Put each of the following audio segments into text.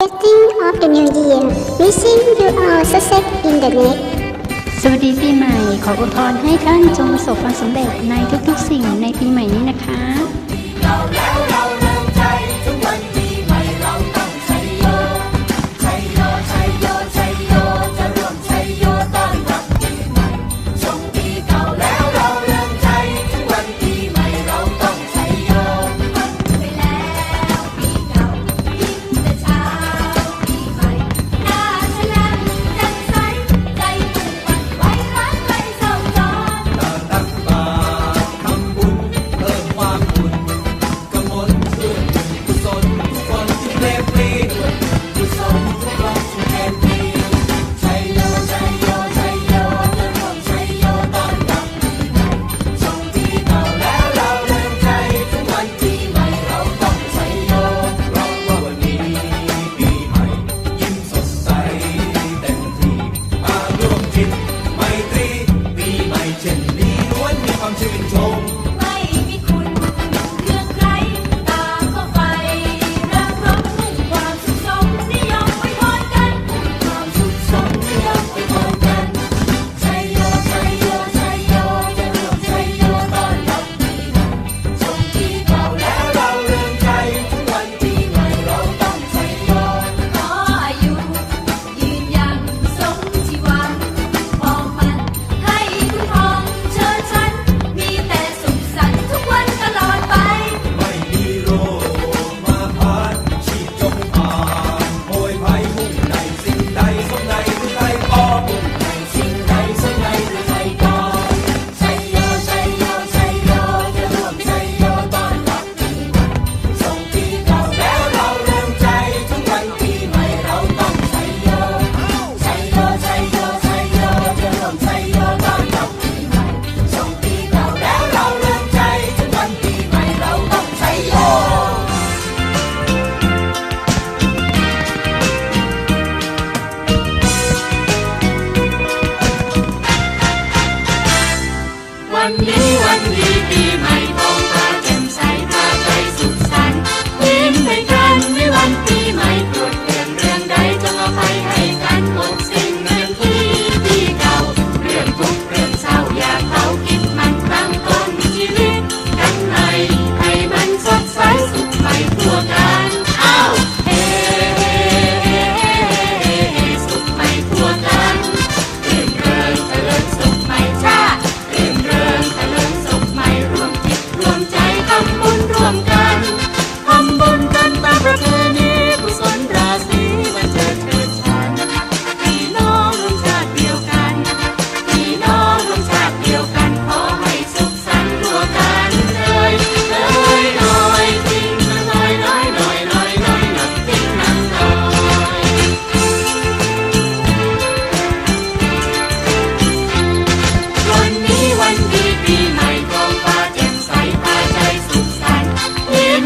Setting of the New Year Wishing you all success in the next สวัสดีปีใหม่ ขออวยพรให้ท่านจงประสบความสำเร็จในทุกๆสิ่งในปีใหม่นี้นะคะ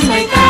my God.